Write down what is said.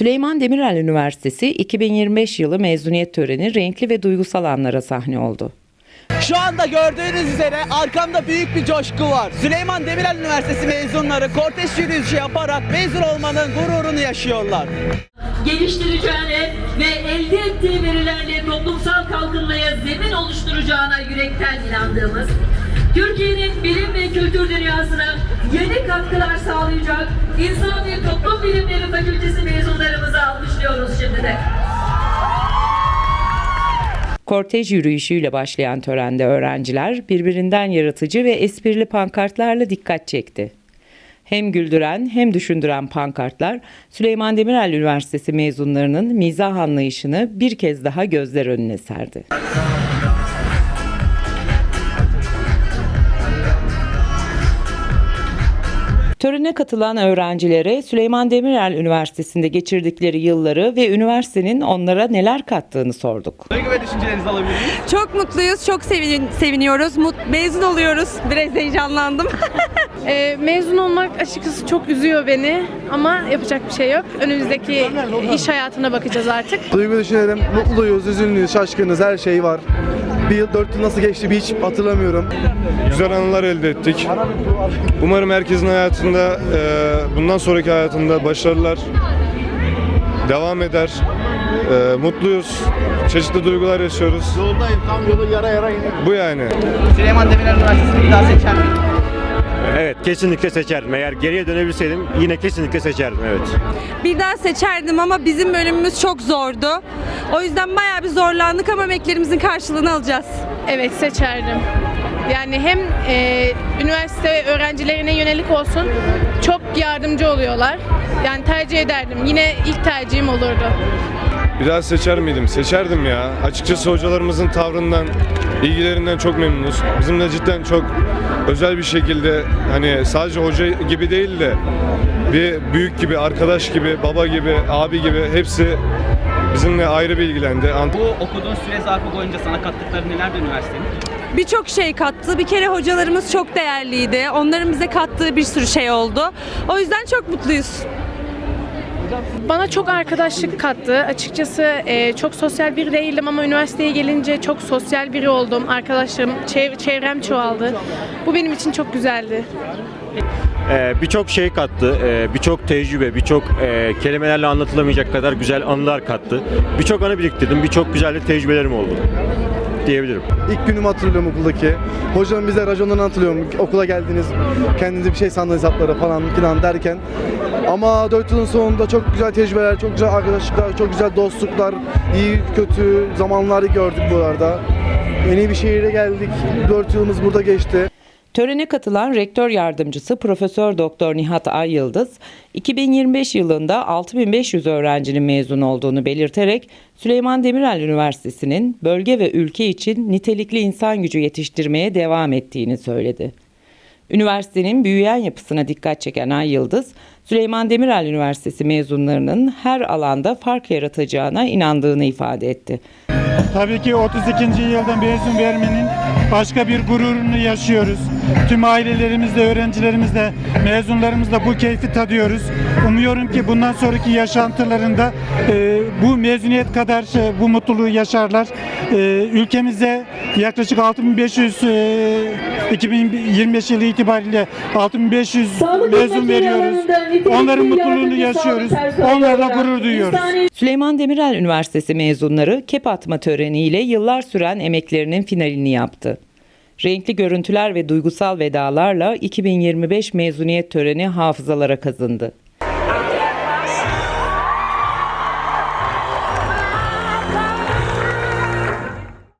Süleyman Demirel Üniversitesi 2025 yılı mezuniyet töreni renkli ve duygusal anlara sahne oldu. Şu anda gördüğünüz üzere arkamda büyük bir coşku var. Süleyman Demirel Üniversitesi mezunları korteş yürüyüşü yaparak mezun olmanın gururunu yaşıyorlar. geliştireceğine ve elde ettiği verilerle toplumsal kalkınmaya zemin oluşturacağına yürekten inandığımız, Türkiye'nin bilim ve kültür yeni katkılar sağlayacak İnsan ve Toplum Bilimleri Fakültesi mezunlarımızı alkışlıyoruz şimdi de. Kortej yürüyüşüyle başlayan törende öğrenciler birbirinden yaratıcı ve esprili pankartlarla dikkat çekti. Hem güldüren hem düşündüren pankartlar Süleyman Demirel Üniversitesi mezunlarının mizah anlayışını bir kez daha gözler önüne serdi. Törene katılan öğrencilere Süleyman Demirel Üniversitesi'nde geçirdikleri yılları ve üniversitenin onlara neler kattığını sorduk. Duygu ve düşüncelerinizi alabilir miyim? Çok mutluyuz, çok sevin, seviniyoruz, mut, mezun oluyoruz. Biraz heyecanlandım. Ee, mezun olmak açıkçası çok üzüyor beni ama yapacak bir şey yok. Önümüzdeki iş hayatına bakacağız artık. Duygu düşünelim. Mutluyuz, üzünlüyüz, şaşkınız, her şey var. Bir yıl, dört yıl nasıl geçti bir hiç hatırlamıyorum. Güzel anılar elde ettik. Umarım herkesin hayatında, e, bundan sonraki hayatında başarılar devam eder. E, mutluyuz. Çeşitli duygular yaşıyoruz. Yoldayım, tam yolu yara yara Bu yani. Süleyman Demirel Üniversitesi'ni bir daha seçer miyim? Evet kesinlikle seçerdim. Eğer geriye dönebilseydim yine kesinlikle seçerdim evet. Bir daha seçerdim ama bizim bölümümüz çok zordu. O yüzden bayağı bir zorlandık ama emeklerimizin karşılığını alacağız. Evet seçerdim. Yani hem e, üniversite öğrencilerine yönelik olsun çok yardımcı oluyorlar. Yani tercih ederdim. Yine ilk tercihim olurdu. Bir daha seçer miydim? Seçerdim ya. Açıkçası hocalarımızın tavrından, ilgilerinden çok memnunuz. Bizimle cidden çok özel bir şekilde hani sadece hoca gibi değil de bir büyük gibi, arkadaş gibi, baba gibi, abi gibi hepsi bizimle ayrı bir ilgilendi. Ant- Bu okuduğun süre zarfı boyunca sana kattıkları nelerdi üniversitenin? Birçok şey kattı. Bir kere hocalarımız çok değerliydi. Onların bize kattığı bir sürü şey oldu. O yüzden çok mutluyuz. Bana çok arkadaşlık kattı. Açıkçası e, çok sosyal biri değildim ama üniversiteye gelince çok sosyal biri oldum. Arkadaşlarım, çev- çevrem çoğaldı. Bu benim için çok güzeldi. Ee, birçok şey kattı. Ee, birçok tecrübe, birçok e, kelimelerle anlatılamayacak kadar güzel anılar kattı. Birçok anı biriktirdim. Birçok güzel de tecrübelerim oldu diyebilirim. İlk günümü hatırlıyorum okuldaki. Hocam bize raconlarını hatırlıyorum. Okula geldiniz, kendinize bir şey sandınız hesaplara falan filan derken. Ama 4 yılın sonunda çok güzel tecrübeler, çok güzel arkadaşlıklar, çok güzel dostluklar, iyi kötü zamanları gördük buralarda. Yeni bir şehire geldik. 4 yılımız burada geçti. Törene katılan rektör yardımcısı Profesör Doktor Nihat Ay Yıldız, 2025 yılında 6500 öğrencinin mezun olduğunu belirterek Süleyman Demirel Üniversitesi'nin bölge ve ülke için nitelikli insan gücü yetiştirmeye devam ettiğini söyledi. Üniversitenin büyüyen yapısına dikkat çeken Ay Yıldız, Süleyman Demirel Üniversitesi mezunlarının her alanda fark yaratacağına inandığını ifade etti. Tabii ki 32. yılda mezun vermenin başka bir gururunu yaşıyoruz. Tüm ailelerimizle, öğrencilerimizle, mezunlarımızla bu keyfi tadıyoruz. Umuyorum ki bundan sonraki yaşantılarında e, bu mezuniyet kadar e, bu mutluluğu yaşarlar. E, ülkemize yaklaşık 6500 e, 2025 yılı itibariyle 6500 mezun veriyoruz. Onların mutluluğunu yaşıyoruz. Onlarla gurur duyuyoruz. Süleyman Demirel Üniversitesi mezunları kep atma töreniyle yıllar süren emeklerinin finalini yaptı. Renkli görüntüler ve duygusal vedalarla 2025 mezuniyet töreni hafızalara kazındı.